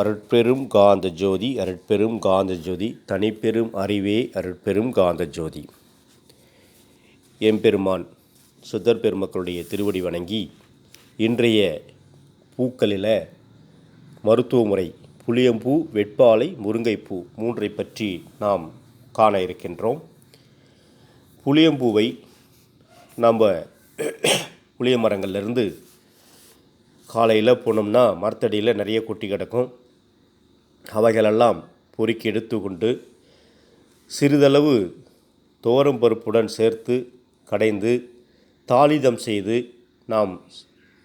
அருட்பெரும் காந்த ஜோதி அருட்பெரும் காந்த ஜோதி தனிப்பெரும் அறிவே அருட்பெரும் காந்த ஜோதி. எம்பெருமான் சுத்தர் பெருமக்களுடைய திருவடி வணங்கி இன்றைய பூக்களில் மருத்துவ முறை புளியம்பூ வெட்பாலை முருங்கைப்பூ மூன்றை பற்றி நாம் காண இருக்கின்றோம். புளியம்பூவை நம்ம புளிய மரங்கள்லேருந்து காலையில் போனோம்னா மரத்தடியில் நிறைய கொட்டி கிடக்கும். அவைகளெல்லாம் பொறுக்கி எடுத்துக்கொண்டு சிறிதளவு தோரம் பருப்புடன் சேர்த்து கடைந்து தாளிதம் செய்து நாம்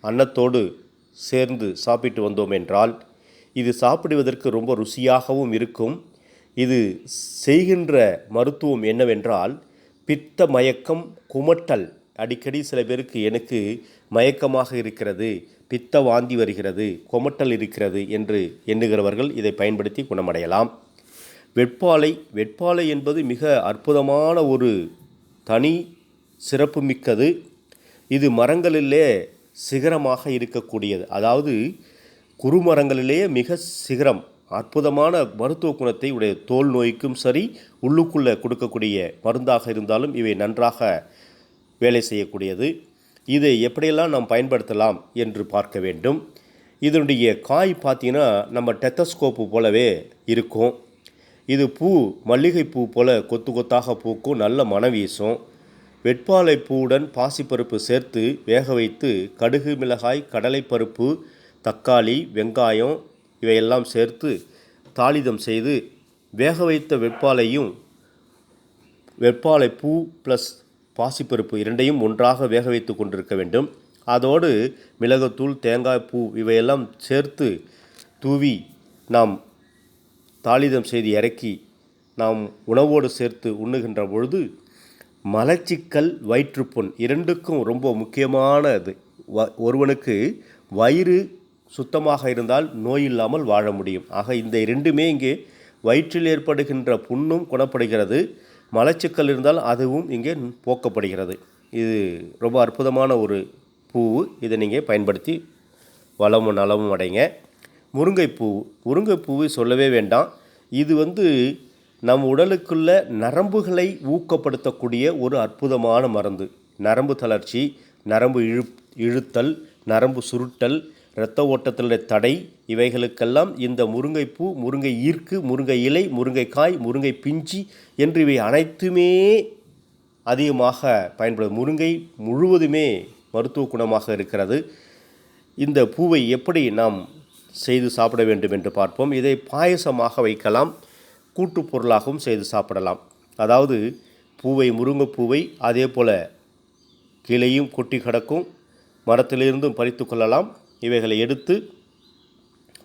அன்னத்தோடு சேர்ந்து சாப்பிட்டு வந்தோம் என்றால் இது சாப்பிடுவதற்கு ரொம்ப ருசியாகவும் இருக்கும். இது செய்கின்ற மருத்துவம் என்னவென்றால் பித்த மயக்கம் குமட்டல் அடிக்கடி சில பேருக்கு எனக்கு மயக்கமாக இருக்கிறது பித்த வாந்தி வருகிறது கொமட்டல் இருக்கிறது என்று எண்ணுகிறவர்கள் இதை பயன்படுத்தி குணமடையலாம். வெட்பாலை வெட்பாலை என்பது மிக அற்புதமான ஒரு தனி சிறப்புமிக்கது. இது மரங்களிலே சிகரமாக இருக்கக்கூடியது. அதாவது குறுமரங்களிலேயே மிக சிகரம் அற்புதமான மருத்துவ குணத்தை உடைய தோல் நோய்க்கும் சரி உள்ளுக்குள்ளே கொடுக்கக்கூடிய மருந்தாக இருந்தாலும் இவை நன்றாக வேலை செய்யக்கூடியது. இதை எப்படியெல்லாம் நாம் பயன்படுத்தலாம் என்று பார்க்க வேண்டும். இதனுடைய காய் பார்த்தீங்கன்னா நம்ம டெத்தஸ்கோப்பு போலவே இருக்கும். இது பூ மல்லிகை பூ போல கொத்து கொத்தாக பூக்கும் நல்ல மனம் வீசும் வெட்பாலை பூவுடன் பாசிப்பருப்பு சேர்த்து வேக வைத்து கடுகு மிளகாய் கடலைப்பருப்பு தக்காளி வெங்காயம் இவையெல்லாம் சேர்த்து தாளிதம் செய்து வேக வைத்த வெட்பாலையும் வெட்பாலை பூ ப்ளஸ் பாசிப்பருப்பு இரண்டையும் ஒன்றாக வேக வைத்து கொண்டிருக்க வேண்டும். அதோடு மிளகுத்தூள் தேங்காய் பூ இவையெல்லாம் சேர்த்து தூவி நாம் தாளிதம் செய்து இறக்கி நாம் உணவோடு சேர்த்து உண்ணுகின்ற பொழுது மலச்சிக்கல் வயிற்றுப்புண் இரண்டுக்கும் ரொம்ப முக்கியமானது. வ ஒருவனுக்கு வயிறு சுத்தமாக இருந்தால் நோய் இல்லாமல் வாழ முடியும். ஆக இந்த இரண்டுமே இங்கே வயிற்றில் ஏற்படுகின்ற புண்ணும் குணப்படுகிறது. மலச்சிக்கல் இருந்தால் அதுவும் இங்கே போக்கப்படுகிறது. இது ரொம்ப அற்புதமான ஒரு பூ இதை நீங்கள் பயன்படுத்தி வளமும் நலமும் அடைங்க. முருங்கைப்பூ. முருங்கைப்பூவை சொல்லவே வேண்டாம். இது வந்து நம் உடலுக்குள்ள நரம்புகளை ஊக்கப்படுத்தக்கூடிய ஒரு அற்புதமான மருந்து. நரம்பு தளர்ச்சி நரம்பு இழு இழுத்தல் நரம்பு சுருட்டல் இரத்த ஓட்டத்தினுடைய தடை இவைகளுக்கெல்லாம் இந்த முருங்கைப்பூ முருங்கை ஈர்க்கு முருங்கை இலை முருங்கைக்காய் முருங்கை பிஞ்சி என்று இவை அனைத்துமே அதிகமாக பயன்படுது. முருங்கை முழுவதுமே மருத்துவ குணமாக இருக்கிறது. இந்த பூவை எப்படி நாம் செய்து சாப்பிட வேண்டும் என்று பார்ப்போம். இதை பாயசமாக வைக்கலாம். கூட்டுப் பொருளாகவும் செய்து சாப்பிடலாம். அதாவது பூவை முருங்கைப்பூவை அதே போல் கிளையும் கொட்டி கிடக்கும். மரத்திலிருந்தும் பறித்து கொள்ளலாம். இவைகளை எடுத்து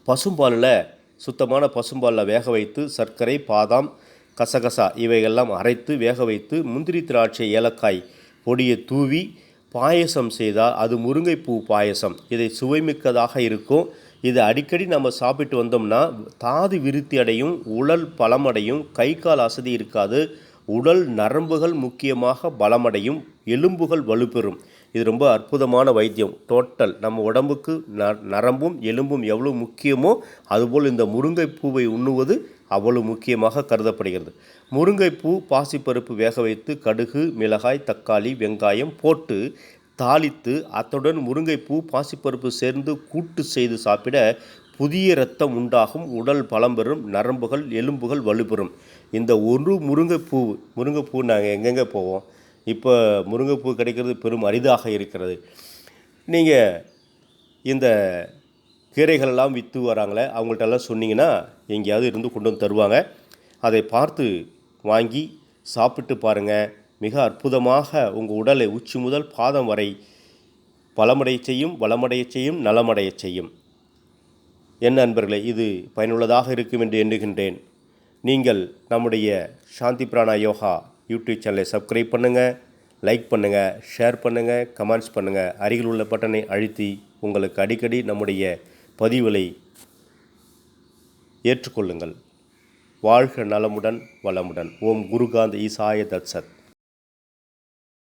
பசும்பாலில் சுத்தமான பசும்பாலில் வேக வைத்து சர்க்கரை பாதாம் கசகசா இவையெல்லாம் அரைத்து வேக வைத்து முந்திரி திராட்சை ஏலக்காய் பொடியை தூவி பாயசம் செய்தால் அது முருங்கைப்பூ பாயசம். இதை சுவைமிக்கதாக இருக்கும். இது அடிக்கடி நம்ம சாப்பிட்டு வந்தோம்னா தாது விருத்தி அடையும் உடல் பலமடையும் கை கால் அசதி இருக்காது. உடல் நரம்புகள் முக்கியமாக பலமடையும் எலும்புகள் வலுப்பெறும். இது ரொம்ப அற்புதமான வைத்தியம். டோட்டல் நம்ம உடம்புக்கு ந நரம்பும் எலும்பும் எவ்வளோ முக்கியமோ அதுபோல் இந்த முருங்கைப்பூவை உண்ணுவது அவ்வளவு முக்கியமாக கருதப்படுகிறது. முருங்கைப்பூ பாசிப்பருப்பு வேக வைத்து கடுகு மிளகாய் தக்காளி வெங்காயம் போட்டு தாளித்து அத்துடன் முருங்கைப்பூ பாசிப்பருப்பு சேர்ந்து கூட்டு செய்து சாப்பிட புதிய இரத்தம் உண்டாகும். உடல் பலம் பெறும். நரம்புகள் எலும்புகள் வலுப்பெறும். இந்த ஒரு முருங்கைப்பூ முருங்கைப்பூ நாங்கள் எங்கெங்கே போவோம்? இப்போ முருங்கைப்பூ கிடைக்கிறது பெரும் அரிதாக இருக்கிறது. நீங்கள் இந்த கீரைகளெல்லாம் விற்று வராங்களே அவங்கள்ட்டெல்லாம் சொன்னீங்கன்னா எங்கேயாவது இருந்து கொண்டு வந்து தருவாங்க. அதை பார்த்து வாங்கி சாப்பிட்டு பாருங்கள் மிக அற்புதமாக உங்கள் உடலை உச்சி முதல் பாதம் வரை பலமடைய செய்யும் வளமடைய செய்யும் நலமடைய செய்யும். என் நண்பர்களே இது பயனுள்ளதாக இருக்கும் என்று எண்ணுகின்றேன். நீங்கள் நம்முடைய சாந்தி பிராணா யோகா யூடியூப் சேனலை சப்ஸ்கிரைப் பண்ணுங்கள் லைக் பண்ணுங்கள் ஷேர் பண்ணுங்கள் கமெண்ட்ஸ் பண்ணுங்கள் அருகில் உள்ள பட்டனை அழுத்தி உங்களுக்கு அடிக்கடி நம்முடைய பதிவுகளை ஏற்றுக்கொள்ளுங்கள். வாழ்க நலமுடன் வளமுடன். ஓம் குருகாந்த் ஈசாய தத்சத்.